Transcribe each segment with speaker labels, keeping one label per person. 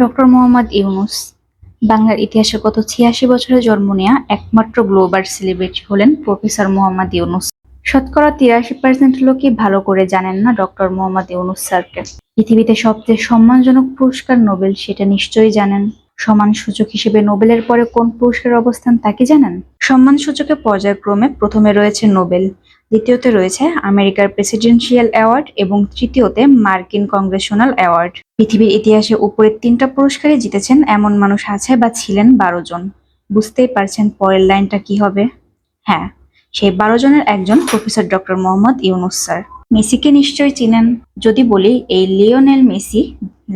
Speaker 1: Doctor Mohammad Yunus, বাংলার ইতিহাসে গত ছিয়াশি বছরে জন্ম নেয়া একমাত্র গ্লোবাল সেলিব্রিটি হলেন প্রফেসর মোহাম্মদ ইউনুস। শতকরা তিরাশি পার্সেন্ট লোকই ভালো করে জানেন না ডক্টর মোহাম্মদ ইউনুস স্যারকে। পৃথিবীতে সবচেয়ে সম্মানজনক পুরস্কার নোবেল সেটা নিশ্চয়ই জানেন। সম্মান সূচক হিসেবে নোবেলের পরে কোন পুরস্কারের অবস্থান তা কি জানেন? সম্মান সূচকে পর্যায়ক্রমে প্রথমে রয়েছে নোবেল, দ্বিতীয়তে রয়েছে আমেরিকার প্রেসিডেন্সিয়াল অ্যাওয়ার্ড এবং তৃতীয়তে মার্কিন কংগ্রেশনাল অ্যাওয়ার্ড। পৃথিবীর ইতিহাসে উপরের তিনটা পুরস্কারই জিতেছেন এমন মানুষ আছে বা ছিলেন বারো জন। বুঝতেই পারছেন পরের লাইনটা কি হবে? হ্যাঁ সেই বারো জনের একজন professor doctor Muhammad Yunus, sir. মেসিকে নিশ্চয়ই চিনেন। যদি বলি, এই লিওনেল মেসি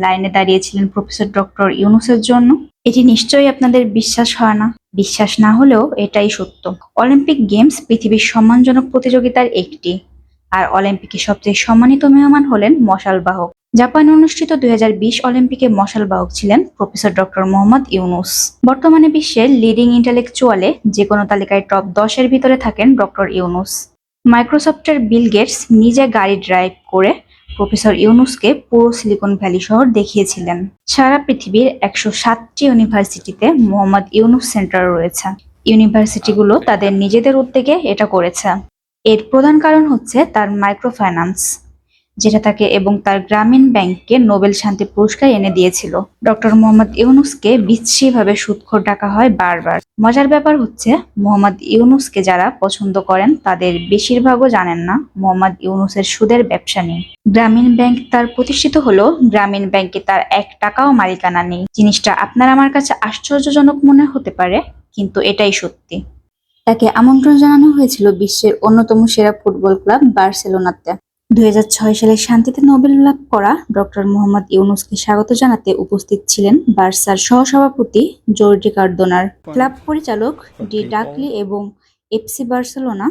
Speaker 1: লাইনে দাঁড়িয়েছিলেন প্রফেসর ডক্টর ইউনুসের জন্য, এটি নিশ্চয়ই আপনাদের বিশ্বাস হয় না। বিশ্বাস না হলেও এটাই সত্য। অলিম্পিক গেমস পৃথিবীর সম্মানজনক প্রতিযোগিতার একটি, আর অলিম্পিকে সবচেয়ে সম্মানিত মেহমান হলেন মশাল বাহক জাপানে অনুষ্ঠিত দুই অলিম্পিকে মশাল বাহক ছিলেন প্রফেসর ডক্টর মোহাম্মদ ইউনুস। বর্তমানে বিশ্বের লিডিং ইন্টেলেকচুয়ালে যে কোনো তালিকায় টপ দশের ভিতরে থাকেন ডক্টর ইউনুস। মাইক্রোসফটের বিল গেটস নিজে গাড়ি ড্রাইভ করে প্রফেসর ইউনুসকে পুরো সিলিকন ভ্যালি শহর দেখিয়েছিলেন। সারা পৃথিবীর একশো সাতটি ইউনিভার্সিটিতে মোহাম্মদ ইউনুস সেন্টার রয়েছে। ইউনিভার্সিটিগুলো তাদের নিজেদের উদ্যোগে এটা করেছে। এর প্রধান কারণ হচ্ছে তার মাইক্রো ফাইন্যান্স যেটা তাকে এবং তার গ্রামীণ ব্যাংককে নোবেল শান্তি পুরস্কার এনে দিয়েছিল। ডক্টর মোহাম্মদ ইউনুসকে বিচ্ছিভাবে সুদখোর ডাকা হয় বারবার। মজার ব্যাপার হচ্ছে, মোহাম্মদ ইউনুসকে যারা পছন্দ করেন, তাদের বেশিরভাগও জানেন না মোহাম্মদ ইউনুসের সুদের ব্যবসা নেই গ্রামীণ ব্যাংক তার প্রতিষ্ঠিত হলো গ্রামীণ ব্যাংকে তার এক টাকাও মালিকানা নেই। জিনিসটা আপনার আমার কাছে আশ্চর্যজনক মনে হতে পারে, কিন্তু এটাই সত্যি। তাকে আমন্ত্রণ জানানো হয়েছিল বিশ্বের অন্যতম সেরা ফুটবল ক্লাব বার্সেলোনাতে। দুই হাজার ছয় সালে শান্তিতে নোবেল লাভ করা ডক্টর মোহাম্মদ ইউনুসকে স্বাগত জানাতে উপস্থিত ছিলেন বার্সার সহসভাপতি জর্জি কার্দোনার। ক্লাব পরিচালক ডি ডাকলি এবং এফসি বার্সেলোনা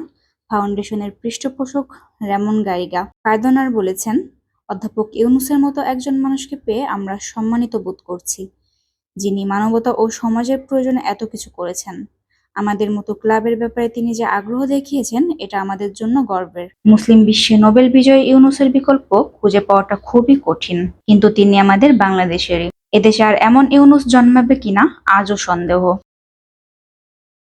Speaker 1: ফাউন্ডেশনের পৃষ্ঠপোষক রেমন গাইগা কার্দোনার বলেছেন, অধ্যাপক ইউনুসের মতো একজন মানুষকে পেয়ে আমরা সম্মানিত বোধ করছি, যিনি মানবতা ও সমাজের প্রয়োজনে এত কিছু করেছেন। আমাদের মতো ক্লাবের ব্যাপারে তিনি যে আগ্রহ দেখিয়েছেন, এটা আমাদের জন্য গর্বের। মুসলিম বিশ্বে নোবেল বিজয় ইউনুসের বিকল্প খুঁজে পাওয়াটা খুবই কঠিন, কিন্তু তিনি আমাদের বাংলাদেশেরই। এদেশে আর এমন ইউনুস জন্মাবে কিনা, আজও সন্দেহ।